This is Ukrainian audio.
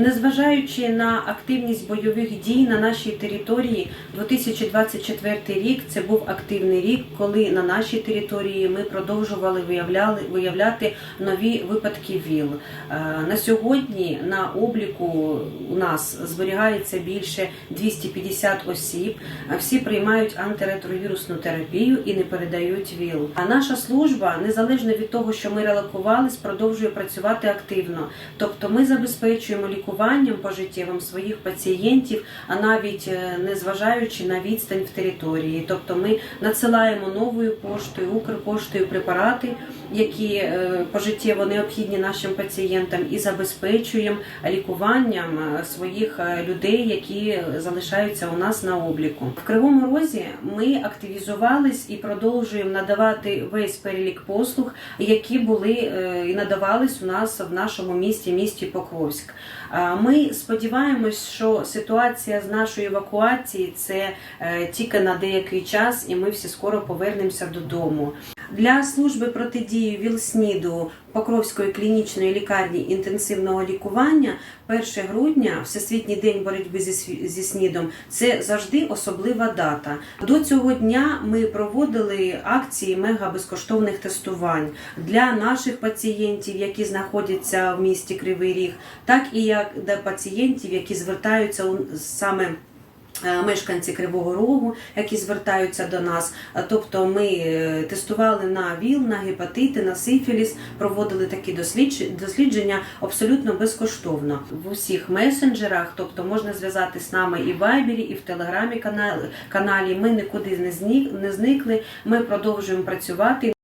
Незважаючи на активність бойових дій на нашій території, 2024 рік це був активний рік, коли на нашій території ми продовжували виявляли, виявляти нові випадки ВІЛ. Е, На сьогодні на обліку у нас зберігається більше 250 осіб. Е, Всі приймають антиретровірусну терапію і не передають ВІЛ. А наша служба, незалежно від того, що ми релокувались, продовжує працювати активно. Тобто ми забезпечуємо лікуванням пожиттєвим своїх пацієнтів, а навіть е, незважаючи на відстань в території. Тобто ми надсилаємо новою поштою, Укрпоштою препарати, які е, пожиттєво необхідні нашим пацієнтам, і забезпечуємо лікуванням е, своїх людей, які залишаються у нас на обліку. В Кривому Розі ми активізувались і продовжуємо надавати весь перелік послуг, які були і надавались у нас в нашому місті, місті Покровськ. Ми сподіваємось, що ситуація з нашої евакуації це е, тільки на деякий час, і ми всі скоро повернемося додому. Для служби протидії ВІЛ-СНІДу Покровської клінічної лікарні інтенсивного лікування 1 грудня, Всесвітній день боротьби зі, СНІДом, це завжди особлива дата. До цього дня ми проводили акції мега безкоштовних тестувань для наших пацієнтів, які знаходяться в місті Кривий Ріг, так і як для пацієнтів, які звертаються саме. Е, Мешканці Кривого Рогу, які звертаються до нас, Е, тобто ми е, тестували на ВІЛ, на гепатити, на сифіліс, проводили такі дослідження абсолютно безкоштовно в усіх месенджерах. Тобто можна зв'язати з нами і в Вайбері, і в Телеграмі каналі. Ми нікуди не зникли. Ми продовжуємо працювати.